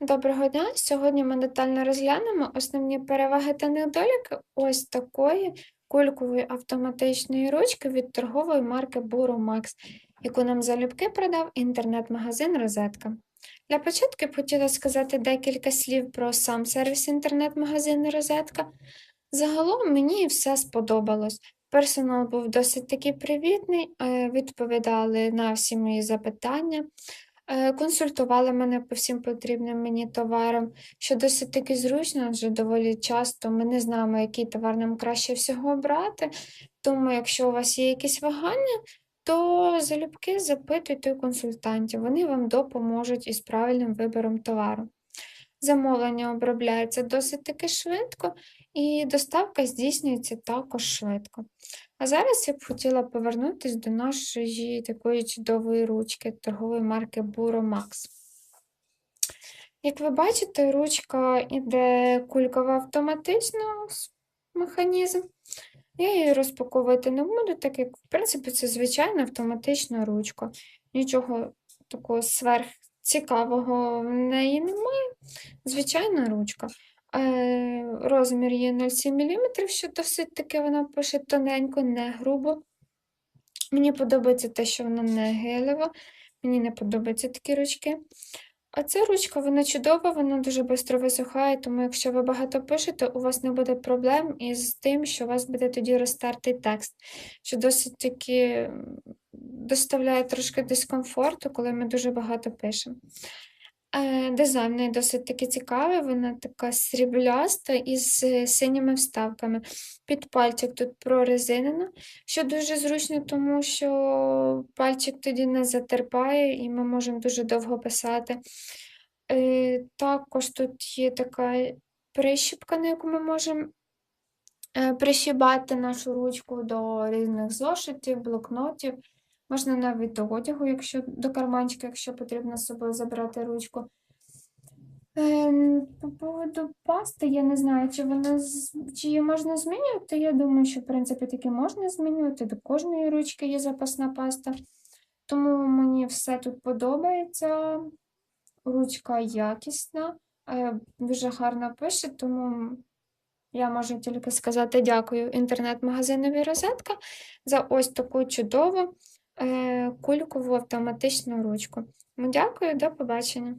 Доброго дня! Сьогодні ми детально розглянемо основні переваги та недоліки ось такої кулькової автоматичної ручки від торгової марки Buromax, яку нам залюбки продав інтернет-магазин Розетка. Для початку б хотіла сказати декілька слів про сам сервіс інтернет-магазину Розетка. Загалом мені все сподобалось. Персонал був досить такий привітний, е, відповідали на всі мої запитання. Е, Консультували мене по всім потрібним мені товарам, що досить таки зручно, адже доволі часто ми не знаємо, який товар нам краще всього обрати. Тому, якщо у вас є якісь вагання, то залюбки запитуйте у консультантів, вони вам допоможуть із правильним вибором товару. Замовлення обробляється досить таки швидко, і доставка здійснюється також швидко. А зараз я б хотіла повернутися до нашої такої чудової ручки торгової марки Buromax. Як ви бачите, ручка іде кульково автоматично механізм. Я її розпаковувати не буду, так як, в принципі, це звичайна автоматична ручка. Нічого такого сверхцікавого в неї немає. Звичайна ручка. Е, розмір є 0,7 мм, що досить таки вона пише тоненько, не грубо. Мені подобається те, що вона не гелева. Мені не подобаються такі ручки. А ця ручка, вона чудова, вона дуже швидко висухає, тому якщо ви багато пишете, у вас не буде проблем із тим, що у вас буде тоді розтертий текст, що досить таки доставляє трошки дискомфорту, коли ми дуже багато пишемо. Е, Дизайн в досить таки цікавий, вона така срібляста із е, синіми вставками. Під пальчик тут прорезинено, що дуже зручно, тому що пальчик тоді не затерпає і ми можемо дуже довго писати. Е, Також тут є така прищіпка, на яку ми можемо прищібати нашу ручку до різних зошитів, блокнотів. Можна навіть до одягу, якщо до карманчика, якщо потрібно з собою забрати ручку. Ем, По поводу пасти, я не знаю, чи вона чи її можна змінювати. Я думаю, що в принципі таки можна змінювати. До кожної ручки є запасна паста. Тому мені все тут подобається. Ручка якісна, е, дуже гарно пише, тому я можу тільки сказати дякую інтернет-магазинові Розетка за ось таку чудову е, кулькову автоматичну ручку. Дякую, до побачення.